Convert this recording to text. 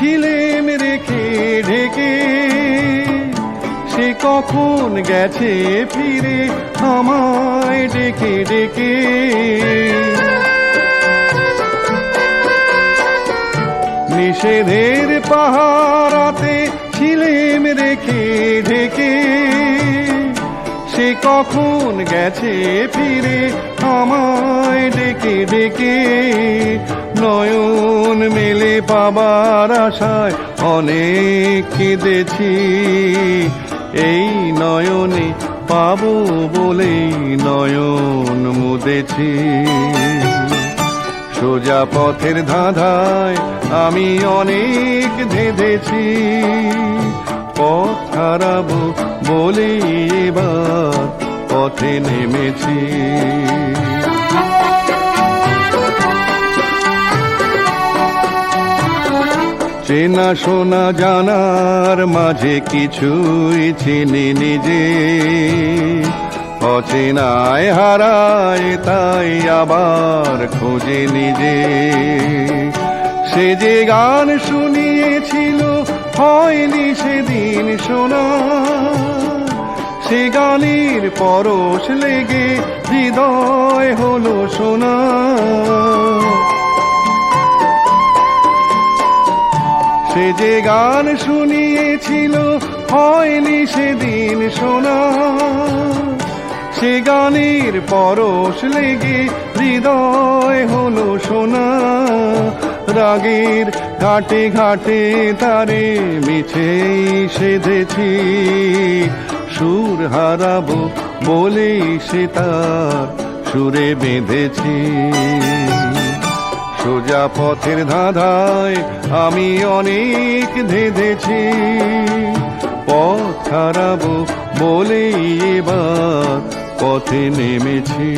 ছিলেম রেখে ঢেকে, সে কখন গেছে ফিরে আমায় ডেকে ডেকে। নিষেধের পাহারাতে ছিলেন রেখে ঢেকে কখন গেছে ফিরে, আমায় ডেকে ডেকে নয়ন মেলে পাবার আশায় অনেক কেঁদেছি। এই নয়নে পাবো বলেই নয়ন মুদেছি। সোজা পথের ধাঁধায় আমি অনেক ধেঁধেছি। পথ হারাবো বলে এবার পথে নেমেছি। চেনা শোনা জানার মাঝে কিছুই চিনি নিজে। অচেনায় হারায় তাই আবার খোঁজে নিজে। সে যে গান শুনিয়েছিল, হয়নি সেদিন শোনা। সে গানের পরশ লেগে হৃদয় হলো শোনা সে যে গান শুনিয়েছিল, হয়নি সেদিন শোনা সে গানের পরশ লেগে হৃদয় হলো শোনা রাগের ঘাটে ঘাটে তারে মিছেই সেধেছি। সুর হারাবো বলে সে তার সুরে বেঁধেছি। সোজা পথের ধাঁধায় আমি অনেক ধেঁধেছি। পথ হারাবো বলেই এবার পথে নেমেছি।